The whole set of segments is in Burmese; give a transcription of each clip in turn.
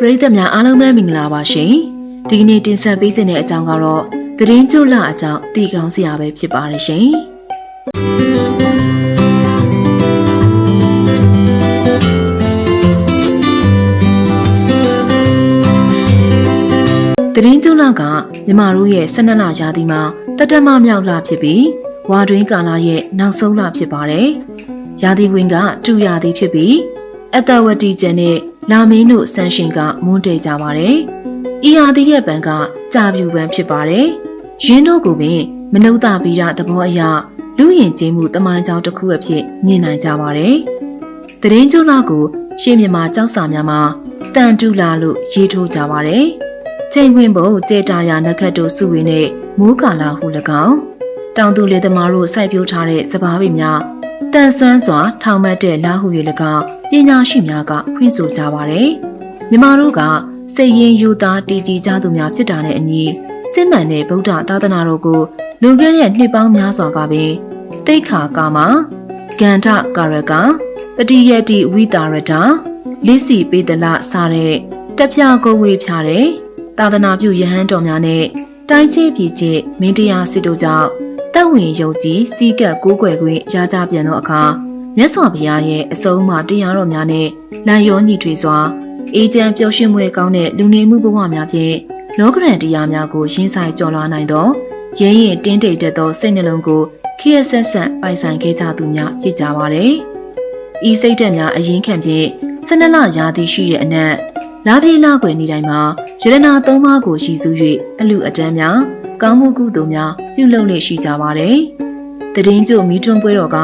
ပရိသတ်များအားလုံးပဲမင်္ဂလာပါရှင်ဒီကနေ့တင်ဆက်ပေးခြင်းတဲ့အကြောင်းကတော့သတင်းကျုပ်လအကြောင်းတည်ကောင်းစရာပဲဖြစ်ပါတယ်ရှင်သတင်းကျုပ်လကမြမတို့ရဲ့12လရာသီမှာတတမမြောက်လဖြစ်ပြီးဝါတွင်းကာလရဲ့နောက်ဆုံးလဖြစ်ပါတယ်ရာသီဝင်ကတူရာသီဖြစ်ပြီးအတဝတီကျန်တဲ့ လာမင်းတို့ဆန်ရှင်ကမွန်းတေကြပါတယ်။ဤဟာဒီရဲ့ပံကကြာပြူပံဖြစ်ပါတယ်။ရင်းတို့ကိုပင်မနုဿဗီဒသဘောအရလူရင်ကျင်းမှုတမိုင်းကြောင်တစ်ခုအဖြစ်မြင်နိုင်ကြပါတယ်။တရင်ကျွလာကိုရှေ့မြန်မာကြောက်စာများမှာတန်တူလာလို့ရေးထိုးကြပါတယ်။ချိန်ဝင်ဖို့ကြေတာယာနခတ်တို့စုဝေနဲ့မိုးကာလာဟု၎င်းတောင်သူလေသမားတို့စိုက်ပျိုးထားတဲ့စပားပင်များ တန်ဆွမ်းစွာ ထောင်မတ်တဲ့လာဟု၍၎င်းပညာရှိများကဖွင့်ဆိုကြပါတယ်။မြမတို့ကစိတ်ရင်းယူသားတည်ကြည်ကြသူများဖြစ်တာနဲ့အညီစစ်မှန်တဲ့ဗုဒ္ဓသာသနာတော်ကိုလွန်ခဲ့တဲ့နှစ်ပေါင်းများစွာကပင်တိတ်ခါကာမဂန္ဓကာရကပတိယတိဝိတာရတာလိစီပေတလစားတဲ့တက်ပြကိုဝေးဖြားတဲ့သာသနာပြုယဟန်တော်များနဲ့တိုင်းချင်းပြည်ချင်းမင်းတရားစစ်တို့ကြောင့် တက်ဝင်ယုံကြည်စီးကပ်ကိုးကွယ်ခွင့်ရကြပြန်သောအခါမြတ်စွာဘုရားရဲ့အဆုံးအမတရားတော်များနဲ့လမ်းရောညီထွေစွာအေးချမ်းပျော်ရွှင်မွေကောင်းတဲ့လူနေမှုဘဝများဖြင့်လောကရန်တရားများကိုရင်းဆိုင်ကြော်လွှားနိုင်သောရဲရင်တင်းတိတ်တဲ့သောစိတ်နှလုံးကိုခိယဆက်ဆက်ပိုင်ဆိုင်ခဲ့ကြသူများကြည်ကြပါရယ်။ဤစိတ်ဓာတ်များအရင်ခံဖြင့်ဆနလရာသီရှိတဲ့အနက်လာပြေလာွယ်နေတိုင်းမှာယရနာသုံးပါးကိုရှိစု၍အလူအတန်းများ ကောင်းမှုကုသိုလ်များပြုလုပ်လေရှိကြပါတယ်။တည်င်းကျို့မီးထွန်းပွဲတော်က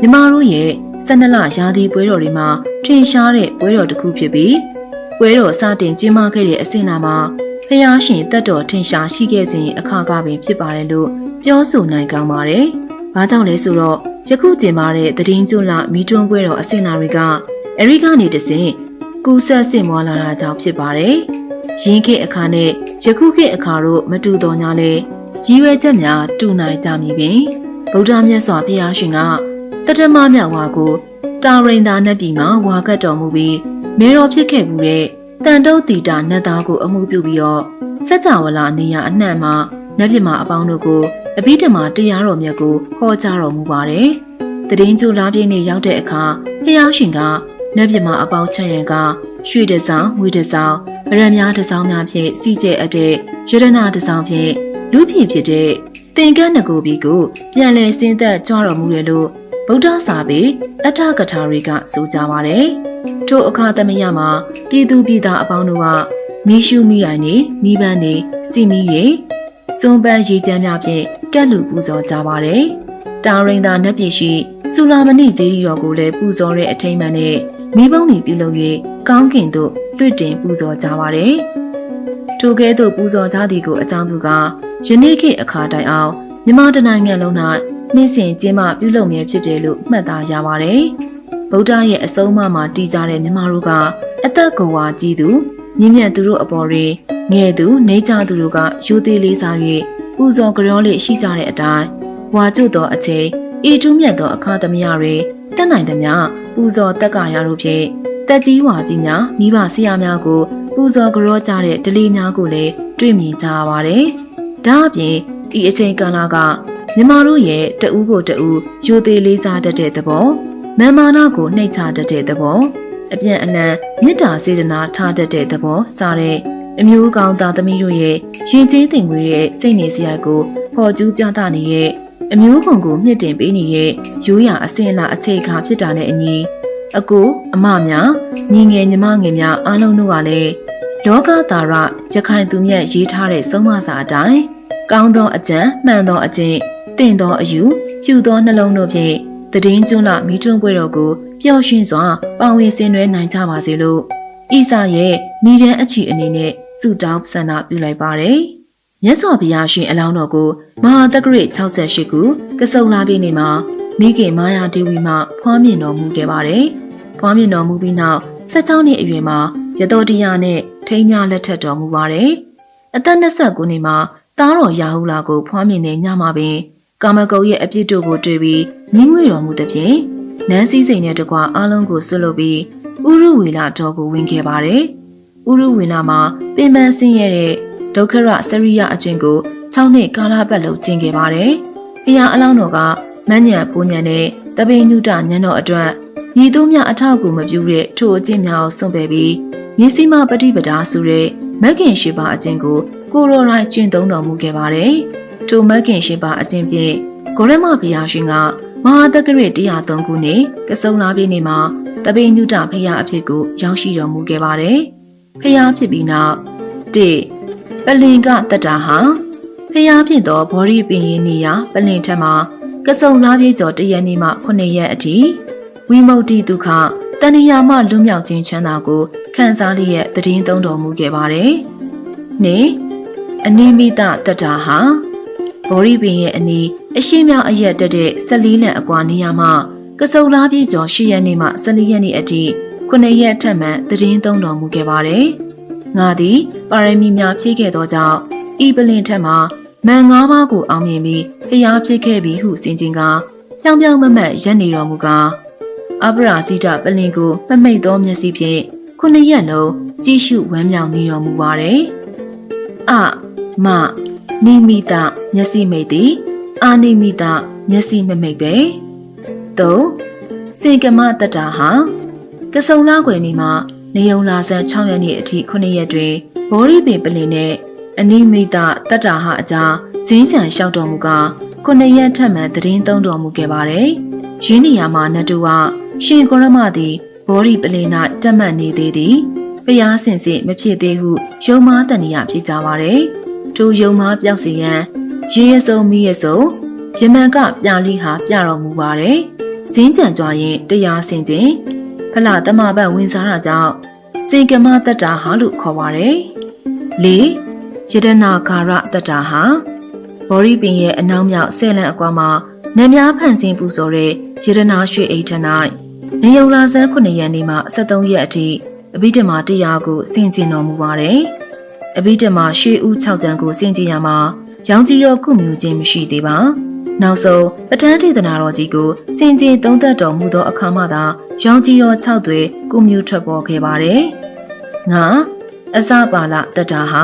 မြမတို့ရဲ့12လရာသီပွဲတော်တွေမှာထင်ရှားတဲ့ပွဲတော်တစ်ခုဖြစ်ပြီးပွဲတော်စတင်ကျင်းပခဲ့တဲ့အစဉ်လာမှာဖျားရှင်တက်တော်ထင်ရှားရှိခဲ့စဉ်အခါကပင်ဖြစ်ပါတယ်လို့ပြောဆိုနိုင်ကောင်းပါတယ်။ဘာကြောင့်လဲဆိုတော့ယခုကျင်းပတဲ့တည်င်းကျွလမီတွန်းပွဲတော်အစဉ်လာတွေကအဲရိကနေတစဉ်ကူဆက်စင်မွာလာတာကြောင့်ဖြစ်ပါတယ်။ရင်းခေတ်အခါနဲ့ ယခုခေတ်အခါတို့မတူတော်ညာလဲရည်ရွယ်ချက်များတူနိုင်ကြမည်ပင်ဗုဒ္ဓမြတ်စွာဘုရားရှင်ကတတမမြတ်ဝါကိုတာရိန်သာနတ်ပြည်မှာဝါကတ်တော်မူပြီးမေတော်ဖြစ်ခဲ့မှုတဲ့တန်တုတ်တီတာနတ်သားကိုအမှုပြုပြီးတော့စัจ java လာနေရအနှံ့မှာနတ်ပြည်မှာအပေါင်းတို့ကိုအဘိဓမ္မာတရားတော်မြတ်ကိုဟောကြားတော်မူပါတယ်။တည်င်းကျူလာပြည့်နေ့ရောက်တဲ့အခါဖျားရှင်ကနတ်ပြည်မှာအပေါင်းချက်ရန်က ရွှေတစောင်းငွေတစောင်းဗရမများတစောင်းများဖြင့်စီကျဲအပ်တဲ့ရတနာတစောင်းဖြင့်လူဖြင့်ဖြစ်တဲ့တင်ကန်းငကိုဘီကိုပြန်လည်ဆင်းသက်ကြွတော်မူရလို့ဗုဒ္ဓစာပေအထကထာတွေကဆိုကြပါတယ်။ထိုအခါသမယမှာပြည်သူပြည်သားအပေါင်းတို့ကမီးရှူးမိရိုင်နေမိပန်းနေစီမီရေစွန်ပန်းရေချမ်းများဖြင့်ကက်လူပူဇော်ကြပါတယ်။တာရိန်သာနတ်ပြည်ရှိစူလာမဏိဇေဒီတော်ကိုလည်းပူဇော်တဲ့အထိမ်းအမှန်နဲ့ မိဘုံတွေပြုလုပ်၍ကောင်းကင်သို့တွေ့တင်ပူဇော်ကြပါတယ်။ထိုကဲ့သို့ပူဇော်ကြသည်ကိုအကြောင်းပြုကာယနေ့ခေတ်အခါတိုင်အောင်မြမတနိုင်ငံလုံး၌နေ့စဉ်ကျင်းပပြုလုပ်မြဲဖြစ်တယ်လို့မှတ်သားရပါတယ်။ဗုဒ္ဓရဲ့အဆုံးအမမှာတည်ကြတဲ့မြမတို့ကအသက်ကိုယ်ဝါကြီးသူမြင့်မြတ်သူတို့အပေါ်တွင်ငယ်သူနေကြသူတို့ကယူသေးလေးစား၍ပူဇော်ကြောလေးရှိကြတဲ့အတိုင်းဝါကျွတ်သောအချိန်ဤထူးမြတ်သောအခါသမယတွေ တက်နိုင်သမျှပူဇော်တက်ကရတို့ဖြင့်တက်ကြီးဝါကြီးများမိဘဆရာများကိုပူဇော်ကြောကြတဲ့ဒလေးများကိုလည်းတွေ့မြင်ကြရပါတယ်။ဒါအပြင်ဤအချိန်ကာလကမြမတို့ရဲ့တဦးကိုတဦးယူသေးလေးစားတတ်တဲ့သဘောမန်မာနာကိုနှိတ်ချတတ်တဲ့သဘောအပြန်အလှန်မေတ္တာစေတနာထားတတ်တဲ့သဘောစတဲ့အမျိုးကောင်းသားသမီးတို့ရဲ့ရင်ကျေးတင်ငွေရဲ့စိတ်နေစရာကိုဖော်ကျူးပြသနေရဲ့ အမျိုးပုံကိုမြင့်တင်ပေးနေတဲ့ရိုးရာအစင်လာအခြေခါဖြစ်တာနဲ့အညီအကိုအမများညီငယ်ညီမငယ်များအားလုံးတို့ကလည်းလောကသားရရခိုင်သူမြတ်ရေးထားတဲ့ဆုံးမစာအတိုင်းကောင်းသောအကြံမှန်သောအကျင့်တင့်သောအယူဖြူသောနှလုံးတို့ဖြင့်တည်င်းကျွန်းလမိထွန်းပွဲတော်ကိုပျော်ရွှင်စွာပါဝင်ဆင်နွှဲနိုင်ကြပါစေလို့ဤစာရဲ့ညီတန်းအချီအနေနဲ့ဆုတောင်းဆန္ဒပြုလိုက်ပါတယ်။ မြတ်စွာဘုရားရှင်အလောင်းတော်ကိုမဟာတက္ကရာ68ခုကစုံလာပြည့်နေမှာမိခင်မာယာဒေဝီမှဖွားမြင်တော်မူခဲ့ပါတယ်။ဖွားမြင်တော်မူပြီးနောက်16နှစ်အရွယ်မှာရတော်တရားနဲ့ထိမ်းများလက်ထပ်တော်မူပါတယ်။အသက်29နှစ်မှာသားတော်ရာဟုလာကိုဖွားမြင်နေညမှာပင်ကာမဂုဏ်ရဲ့အပြစ်တို့ကိုတွေ့ပြီးမြင်းငွေတော်မူတဲ့ဖြင့်နန်းစည်းစိမ်နဲ့တကွာအားလုံးကိုဆွတ်လုပ်ပြီးဥရုဝေလာတော်ကိုဝင်ခဲ့ပါတယ်။ဥဥရုဝင်လာမှာပင်ပန်းဆင်းရဲတဲ့ ဒုက္ခရစရိယအကျင့်ကို6နှစ်ကာလပတ်လုံးကျင့်ခဲ့ပါတယ်။ဖျားအလောင်းတော်ကမညံပူညံတဲ့တပိညုတညံတော်အတွက်ညီသူများအထောက်အကူမပြုတဲ့ထိုအကျင့်များကိုစွန့်ပယ်ပြီးမျက်စိမပฏิပဒါဆိုတဲ့မဂ်ခင်ရှိပါအကျင့်ကိုကိုရိုရိုင်းကျင့်သုံးတော်မူခဲ့ပါတယ်။ထိုမဂ်ခင်ရှိပါအကျင့်ဖြင့်ကိုရမဘုရားရှင်ကမဟာတက္ကရာ103ခုနှစ်ကစုံလာပြည့်နေ့မှာတပိညုတဖျားအဖြစ်ကိုရောက်ရှိတော်မူခဲ့ပါတယ်။ဖျားဖြစ်ပြီးနောက်၁ ပလင်ကတတ္တာဟာဖျားဖြစ်သောဘောရီပင်ရင်နေရာပလင်ထက်မှာကစုံလာပြည့်ကျော်တရက်နေ့မှ9ရက်အထိဝိမု ക്തി ဒုက္ခတဏှာမှလွတ်မြောက်ခြင်းချမ်းသာကိုခံစားလျက်တည်င်းသုံးတော်မူခဲ့ပါတယ်။နေအနိမိတတတ္တာဟာဘောရီပင်ရဲ့အနီးအရှိမြောက်အရက်တက်တဲ့14လံအကွာနေရာမှာကစုံလာပြည့်ကျော်10ရက်နေ့မှ14ရက်နေ့အထိ9ရက်ထက်မှတည်င်းသုံးတော်မူခဲ့ပါတယ်။ ငါသည်ပါရမီများဖြည့်ခဲ့သောကြောင့်ဤပလင်ထက်မှာမန်၅ပါးကိုအောင်မြင်ပြီးဖျားဖြစ်ခဲ့ပြီဟုစင်ကျင်ကပြောင်ပြောင်မမတ်ရက်နေတော်မူကားအပရာဇိတပလင်ကိုမမိတ်သောမျက်စိဖြင့်ခုနှစ်ရက်လုံးကြည့်ရှုဝမ်းမြောက်နေတော်မူပါတယ်။အမနိမိတမျက်စိမိတ်သည်အာနိမိတမျက်စိမမိတ်ပဲ။သုံးစေကမတတ္တာဟာကစုံလာွယ်နေမှာ နေုံလာဆန်း6ရက်နေ့အထိ9ရက်တွင်ဘောရီပင်ပလင်နဲ့အနိမိတတတ္တာဟာအကြားဇင်းချံလျှောက်တော်မူကာခုနှစ်ရက်ထက်မှတည်င်းသုံးတော်မူခဲ့ပါတယ်။ရင်းနေရာမှာနတူကရှင်ကိုရမသည်ဘောရီပလင်နာတက်မှတ်နေသေးသည်။ဖျားစင်စစ်မဖြစ်သေးဟုယုံမားတန်ရာဖြစ်ကြပါတယ်။ထိုယုံမားပြောက်စီရန်ရေရစုံမီရစုံယမန်ကပြလီဟာပြတော်မူပါတယ်။ဇင်းကြံကြွားရင်တရားစင်ခြင်းဖ လတမဘတ်ဝင်စားတာကြောင့်စေကမတတ္တာဟာလို့ခေါ်ပါတယ်။၄ယတနာကာရတတ္တာဟာဘောရီပင်ရဲ့အနောက်မြောက်ဆဲလန်အကွာမှာနတ်များဖန်ဆင်းပူဇော်တဲ့ယတနာရွှေအိတ်ထ၌နေယုံလာဆန်း9ရက်နေ့မှ73ရက်အထိအဘိဓမ္မာတရားကိုဆင်ကျင်တော်မူပါတယ်။အဘိဓမ္မာရွှေဦး6တန်းကိုဆင်ကျင်ရမှာရောင်ကြီးရောကုမြူခြင်းမရှိသေးပါ။နောက်ဆုံးပဋ္ဌာန်းဒေသနာတော်ကြီးကိုစင်ကြင်သုံးသက်တော်မူသောအခါမှသာ ရောင်ကြီးရော6သွေကုမြူထွက်ပေါ်ခဲ့ပါတယ်။ငါအစပါလတတ္တာဟာ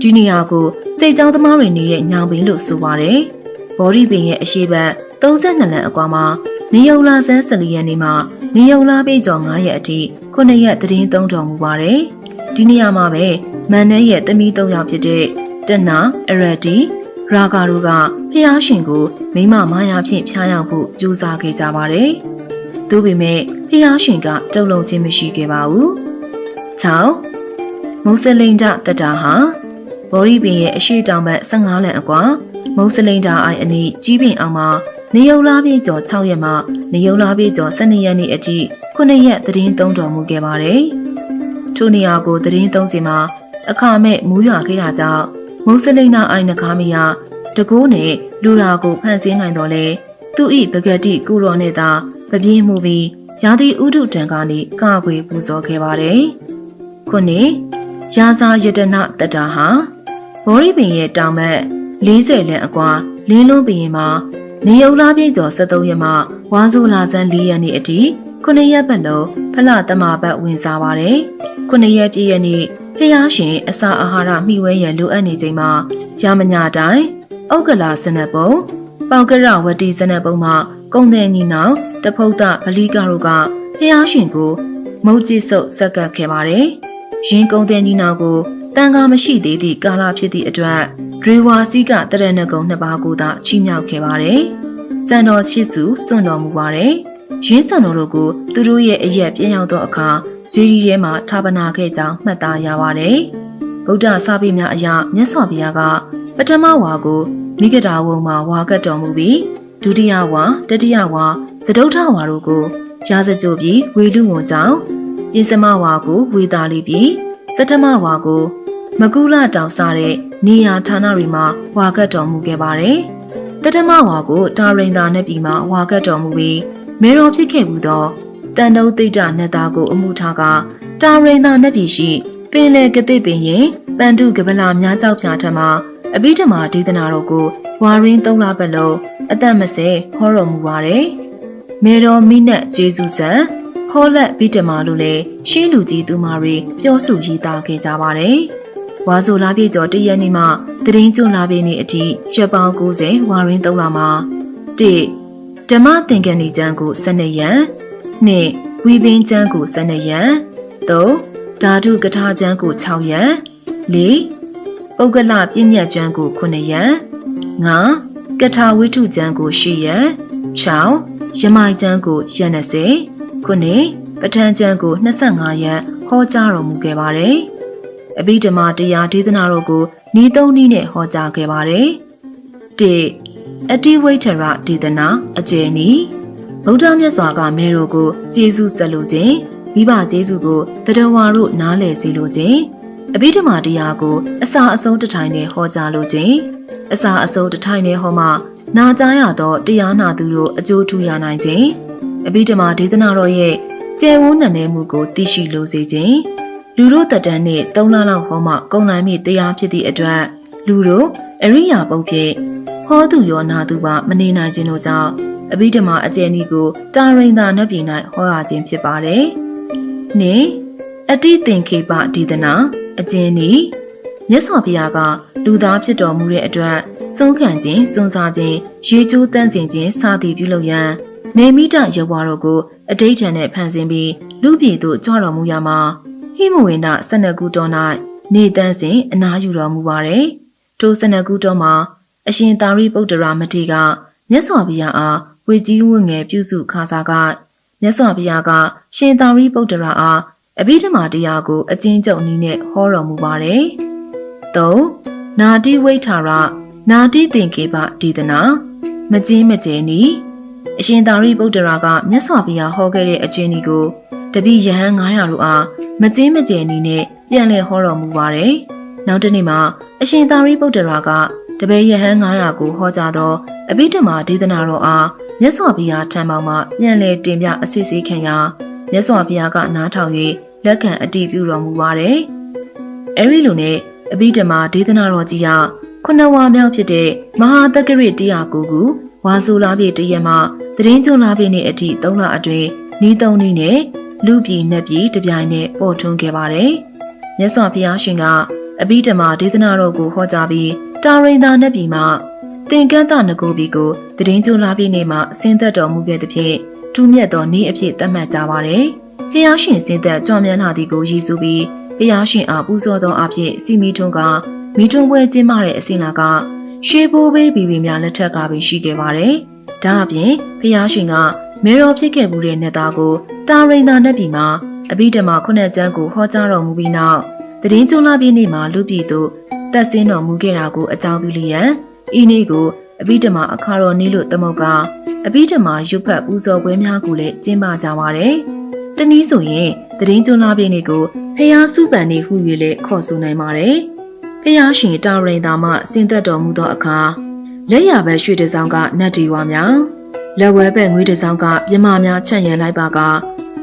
ဒီနေရာကိုစိတ်ကြောင်းသမားတွေနေတဲ့ညောင်ပင်လို့ဆိုပါတယ်။ဘော်ဒီပင်ရဲ့အရှိတ်32လမ်းအကွာမှာနေယုံလာဆန်း14ရက်နေ့မှာနေယုံလာပြေကျော်9ရက်အထိ9ရက်သတင်းသုံးတော်မူပါတယ်။ဒီနေရာမှာပဲမန်နဲ့ရဲ့သမီး၃ယောက်ဖြစ်တဲ့တနာအရတီရာဂါတို့ကဖျားရှင်ကိုမိမမာယာဖြင့်ဖျားယောက်ဖို့ကြိုးစားခဲ့ကြပါတယ်။ သို့ပေမဲ့ဖျားရှင်ကတုံ့လုံခြင်းမရှိခဲ့ပါဘူး။6မုစလိန်ဒတတာဟာဘော်ရီပင်ရဲ့အရှိတောင်ဘက်15လံအကွာမုံစလိန်တာအိုင်အနီးကြီးပင်အောင်မှာနေယုံလာပြေကျော်6ရက်မှနေယုံလာပြေကျော်12ရက်နေ့အထိ9ရက်သတင်းသုံးတော်မူခဲ့ပါတယ်။ထိုနေရာကိုသတင်းသုံးစီမှာအခါမဲ့မူးရွာခဲ့တာကြောင့်မုံစလိန်နာအိုင်နဂါမီယာတကိုးနဲ့လူရာကိုဖန်ဆင်းနိုင်တော်လဲသူဤပဂတိကုရောနဲ့သာ ပပြင်းမှုပြီးရာသီဥဒုတံကနေကာကွယ်ပူဇော်ခဲ့ပါတယ်။ခုနှစ်ရာဇာယတနာတတဟာဘောရီပင်ရဲ့တောင်ဘက်40လမ်းအကွာလင်းလုံးပင်မှာနေယုံလာပြေကျော်73ရက်မှဝါဆိုလာဆန်း4ရက်နေ့အထိ9ရက်ပတ်လုံးဖလတမဘတ်ဝင်စားပါတယ်9ရက်ပြည့်ရက်နေ့ဖျားရှင်အစာအာဟာရမျှဝဲရန်လိုအပ်နေချိန်မှာရမညာတိုင်းဩကလာစနက်ပုံပေါကရဝတီစနက်ပုံမှာ ကုံတဲ့ညီနောင်တဖုတ်တဗလီကာတို့ကဖျားရှင်ကိုမုတ်ကြည့်ဆုပ်ဆက်ကပ်ခဲ့ပါတယ်ရင်ကုံတဲ့ညီနောင်ကိုတန်ကားမရှိသေးသည့်ကာလဖြစ်သည့်အတွက်ဒရေဝါစီကတရဏဂုံနှစ်ပါးကိုသာချီးမြှောက်ခဲ့ပါတယ်။စံတော်ရှိစုစွန့်တော်မူပါတယ်။ရင်းစံတော်တို့ကိုသူတို့ရဲ့အရက်ပြင်းရောက်သောအခါဇွေရီထဲမှာဌာပနာခဲ့ကြောင်းမှတ်သားရပါတယ်။ဗုဒ္ဓစာပေများအရမြတ်စွာဘုရားကပထမဝါကိုမိဂဒာဝုံမှာဝါကတ်တော်မူပြီး ဒုတိယဝါတတိယဝါသဒုဋ္ဌဝါတို့ကိုရာဇကြိုပြီးဝေလူဝန်ကြောင့်ပြင်စမဝါကိုဝေတာလီပြီးစတ္တမဝါကိုမကူလာတောင်စားတဲ့နေရာဌာနတွေမှာဝါကတ်တော်မူခဲ့ပါတယ်။တတမဝါကိုတာရိန်သာနဲ့ပြည်မှာဝါကတ်တော်မူပြီးမေတော်ဖြစ်ခဲ့မှုသောတန်တုံးသိတ္တနတ်သားကိုအမှုထားကတာရိန်သာနဲ့ပြည်ရှိပင်လေကတိပင်ရင်ပန်တုကပလာများကြောက်ပြထမှာ အဘိဓမ္မာဒေသနာတော်ကိုဝါရင်းသုံးလပတ်လုံးအသက်မစဲဟောတော်မူပါတယ်။မေတော်မိနက်ဂျေဇုဆန်ဂဟောလက်ဗိတမာလို့လည်းရှေးလူကြီးသူမတွေပြောဆိုရေးသားခဲ့ကြပါတယ်။ဝါဆိုလာပြည့်ကျော်တရက်နေ့မှတရင်ကျွလာပြည့်နေ့အထိရက်ပေါင်း90ဝါရင်းသုံးလာမှာ1ဓမ္မသင်္ကန်းဤကျမ်းကို12ရန်2ဝီပင်းကျမ်းကို12ရန်3ဓာတုကထာကျမ်းကို6ရန်4 ပုဂ္ဂလပြည့်ညတ်ကျမ်းကို9ရန်5ကထာဝိထုကျမ်းကို10ရန်6ရမိုင်ကျမ်းကိုရက်20ခုနှစ်ပဋ္ဌာန်းကျမ်းကို25ရက်ဟောကြားတော်မူခဲ့ပါတယ်။အဘိဓမ္မာတရားဒေသနာတော်ကိုဤသုံးနည်းနဲ့ဟောကြားခဲ့ပါတယ်။၁အတိဝိထရဒေသနာအကျဉ်းဤဗုဒ္ဓမြတ်စွာကမဲတော်ကိုကျေးဇူးဆက်လို့ခြင်းမိဘကျေးဇူးကိုတတဝါတို့နားလည်စေလိုခြင်း အဘိဓမ္မာတရားကိုအစာအဆုံးတစ်ထိုင်နဲ့ဟောကြားလိုခြင်းအစာအဆုံးတစ်ထိုင်နဲ့ဟောမှနာကြားရသောတရားနာသူတို့အကျိုးထူရနိုင်ခြင်းအဘိဓမ္မာဒေသနာတော်ရဲ့ကျယ်ဝန်းနံနေမှုကိုသိရှိလိုစေခြင်းလူတို့တက်တန်းနဲ့၃လလောက်ဟောမှကုံနိုင်မိတရားဖြစ်သည့်အတွက်လူတို့အရိယာပုတ်ဖြင့်ဟောသူရောနာသူပါမနေနိုင်ခြင်းတို့ကြောင့်အဘိဓမ္မာအကျဉ်းဤကိုတာရိန်သာနတ်ပြည်၌ဟောရခြင်းဖြစ်ပါတယ်။နှင့်အတိသင်္ခေပဒီဒနာ အကျဉ်းဤမြတ်စွာဘုရားကလူသားဖြစ်တော်မူတဲ့အတွက်စွန့်ခံခြင်းစွန့်စားခြင်းရေချိုးတန်းစင်ခြင်းစသည်ပြုလုပ်ရန်နေမိတရုပ်ဝါတို့ကိုအတိတ်ထံနဲ့ဖန်ဆင်းပြီးလူပြည်သို့ကြွတော်မူရမှာဟိမဝိန္ဒ12ခုတော်၌နေတန်းစဉ်အနာယူတော်မူပါတယ်။ထို12ခုတော်မှာအရှင်သာရိပုတ္တရာမထေရကမြတ်စွာဘုရားအားဝေကြီးဝတ်ငယ်ပြုစုခါစားကမြတ်စွာဘုရားကရှင်သာရိပုတ္တရာအား အဘိဓမ္မာတရားကိုအကျဉ်းချုပ်နည်းနဲ့ဟောတော်မူပါတယ်။၃နာတိဝိထာရနာတိသင်္ကေပဒီဒနာမကျင်းမကျဲနီအရှင်သာရိပုတ္တရာကမြတ်စွာဘုရားဟောခဲ့တဲ့အကျဉ်းဒီကိုတပိယဟန်900တို့အားမကျင်းမကျဲနီနဲ့ပြန်လည်ဟောတော်မူပါတယ်။နောက်တနေ့မှာအရှင်သာရိပုတ္တရာကတပည့်ယဟန်900ကိုဟောကြားသောအဘိဓမ္မာဒေသနာတော်အားမြတ်စွာဘုရားထံမှမှပြန်လည်တင်ပြအစစ်ဆေးခံရာမြတ်စွာဘုရားကနားထောင်၍ လက်ခံအတည်ပြုတော်မူပါတယ်။အဲဒီလိုနဲ့အဘိဓမ္မာဒေသနာတော်ကြီးဟာခုနဝါမြောက်ဖြစ်တဲ့မဟာတက္ကရာတရားကိုကိုဝါဆိုလာပြည့်တရက်မှတရင်ကျွလာပြည့်နေ့အထိ၃လအတွင်းဤသုံးနည်းနဲ့လူပြည်နှက်ပြည်တပြိုင်နဲ့ပေါ်ထွန်းခဲ့ပါတယ်။မြတ်စွာဘုရားရှင်ကအဘိဓမ္မာဒေသနာတော်ကိုဟောကြားပြီးတာရိန်သာနှက်ပြည်မှာသင်္ကန်းတနဂိုဘီကိုတရင်ကျွလာပြည့်နေ့မှာဆင်းသက်တော်မူခဲ့တဲ့ဖြင့်ထူးမြတ်သောနေ့အဖြစ်သတ်မှတ်ကြပါတယ်။ ဘုရားရှင်ဆင်းသက်ကြွမြတ်လာသည်ကိုရည်စူးပြီးဘုရားရှင်အားပူဇော်သောအဖြစ်စီမီထွန်းကမိထုံပွဲကျင်းပတဲ့အစဉ်လာကရှေးဘိုးဘေးဘီဘီများလက်ထက်ကပဲရှိခဲ့ပါတယ်။ဒါအပြင်ဖျားရှင်ကမေတော်ဖြစ်ခဲ့မှုတဲ့နတ်သားကိုတာရိန်သာနတ်ပြည်မှာအဘိဓမ္မာခုနှစ်ကျမ်းကိုဟောကြားတော်မူပြီးနောက်တည်င်းကျွန်းလာပြည့်နေ့မှာလူပြည်သို့တက်ဆင်းတော်မူခဲ့တာကိုအကြောင်းပြုလျက်ဤနေ့ကိုအဘိဓမ္မာအခါတော်နေ့လို့သမုတ်ကအဘိဓမ္မာရုပ်ဖတ်ပူဇော်ပွဲများကိုလည်းကျင်းပကြပါတယ်။ တနည်းဆိုရင်တည်င်းကျွန်းလာပြည့်နေ့ကိုဖျားစုပန်နေဟု၍လည်းခေါ်ဆိုနိုင်ပါတယ်။ဖျားရှင်တာရိန်သာမှဆင်းသက်တော်မူသောအခါလက်ရဘက်ရွှေတစောင်းကနတ်ဒီဝါများလက်ဝဲဘက်ငွေတစောင်းကပြမများချန့်ရန်လိုက်ပါက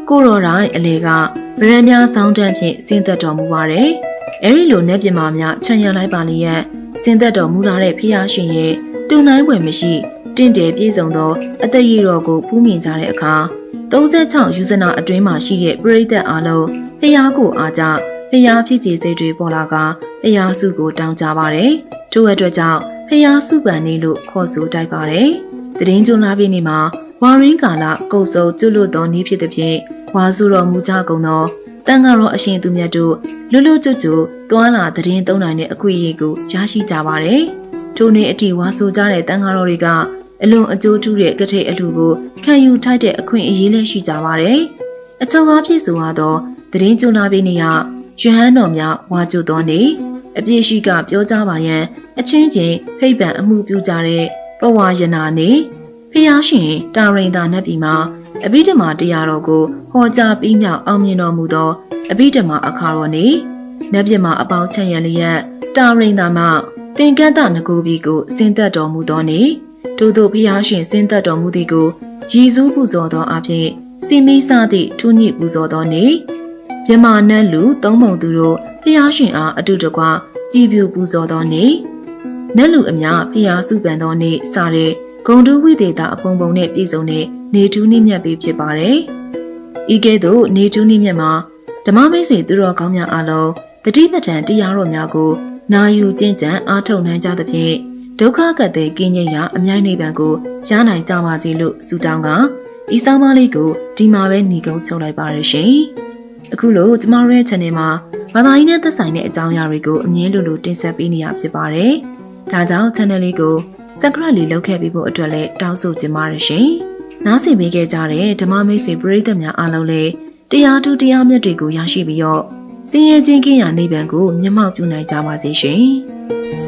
ကိုရော်တိုင်းအလေကဗရန်များဆောင်းတန်းဖြင့်ဆင်းသက်တော်မူပါတယ်။အဲဒီလိုနတ်ပြမများချန့်ရန်လိုက်ပါလျက်ဆင်းသက်တော်မူလာတဲ့ဖျားရှင်ရဲ့တူနိုင်ွယ်မရှိတင့်တယ်ပြည့်စုံသောအသက်ရည်တော်ကိုဖူးမြင်ကြတဲ့အခါ 36ယူဇနာအတွင်းမှာရှိတဲ့ပရိသတ်အားလုံးဖျားကိုအားကြဖျားဖြစ်ကြည်စိတ်တွေပေါ်လာကဖျားစုကိုတောင်းကြပါတယ်။ထို့အတွက်ကြောင့်ဖျားစုပန်နေလို့ခေါ်ဆိုတိုက်ပါတယ်။တည်င်းကျွန်းလာပြည့်နေ့မှာဝါရင်းကာလကုတ်စုံကျွလွတ်သောနေ့ဖြစ်တဲ့ဖြင့်ဝါစုတော်မူကြကုန်သောတန်ဃာတော်အရှင်သူမြတ်တို့လွတ်လွတ်ကျွတ်ကျွတ်တွာလာတည်င်းသုံးနိုင်တဲ့အခွင့်အရေးကိုရရှိကြပါတယ်။ထိုနေ့အထိဝါဆိုကြတဲ့တန်ဃာတော်တွေက အလွန်အကျိုးထူးတဲ့ကထိတ်အလှကိုခံယူထိုက်တဲ့အခွင့်အရေးလည်းရှိကြပါတယ်။အချုပ်အားဖြင့်ဆိုရသောတည်င်းကျွန်းလာပြည့်နေ့ကယဟန်တော်များဝါကျသောနေအပြည့်ရှိကပြောကြပါရန်အချင်းချင်းဖိတ်ပံအမှုပြုကြတဲ့ပဝါယနာနေဖျားရှင်တာရိန်သာနတ်ပြည်မှာအဘိဓမ္မာတရားတော်ကိုဟောကြားပြီးမြောက်အောင်မြင်တော်မူသောအဘိဓမ္မာအခါတော်နေနတ်ပြည်မှာအပေါင်းချမ်းရလျက်တာရိန်သာမှသင်္ကန်းတငကိုဘီကိုဆင်းသက်တော်မူသောနေ ထို့သောဖျားရှင်ဆင်းသက်တော်မူသည်ကိုရည်စူးပူဇော်သောအဖြစ်စီမီစသည့်ထူးညစ်ပူဇော်သောနေမြမနတ်လူသုံးပုံသူတို့ဖျားရှင်အားအတူတကွကြည်ပြူပူဇော်သောနေ့နတ်လူအများဖျားစုပန်သောနေ့စတဲ့ဂုံတူးဝိသေတာအပုံပုံနဲ့ပြည်စုံတဲ့နေထူးနှိမ့်မြတ်ပြီးဖြစ်ပါတယ်။ဤကဲ့သို့နေကျူးနည်းမြတ်မှာဓမ္မမိတ်ဆွေသူတော်ကောင်းများအားလုံးတတိပဋ္ဌာန်တရားတော်များကိုနာယူကျင့်ကြံအားထုတ်နိုင်ကြသဖြင့် ဒုက္ခကတ္တေကင်းကြီးရာအမြိုက်နိဗ္ဗာန်ကိုရနိုင်ကြပါစေလို့ဆုတောင်းကဤဆောင်မလေးကိုဒီမှာပဲညီကုန်းချုပ်လိုက်ပါရရှင်။အခုလို့ကျမတို့ရဲ့ channel မှာဘာသာရေးနဲ့သက်ဆိုင်တဲ့အကြောင်းအရာတွေကိုအမြဲလိုလိုတင်ဆက်ပေးနေရဖြစ်ပါတယ်။ဒါကြောင့် channel လေးကို subscribe လေးလုပ်ခဲ့ပြီးဖို့အတွက်လည်းတောင်းဆိုချင်ပါတယ်ရှင်။နားဆင်ပေးခဲ့ကြတဲ့ဓမ္မမိတ်ဆွေပရိသတ်များအားလုံးလည်းတရားတူတရားမြတ်တွေကိုရရှိပြီးတော့စင်ရဲ့ချင်းကင်းရာနိဗ္ဗာန်ကိုမျက်မှောက်ပြုနိုင်ကြပါစေရှင်။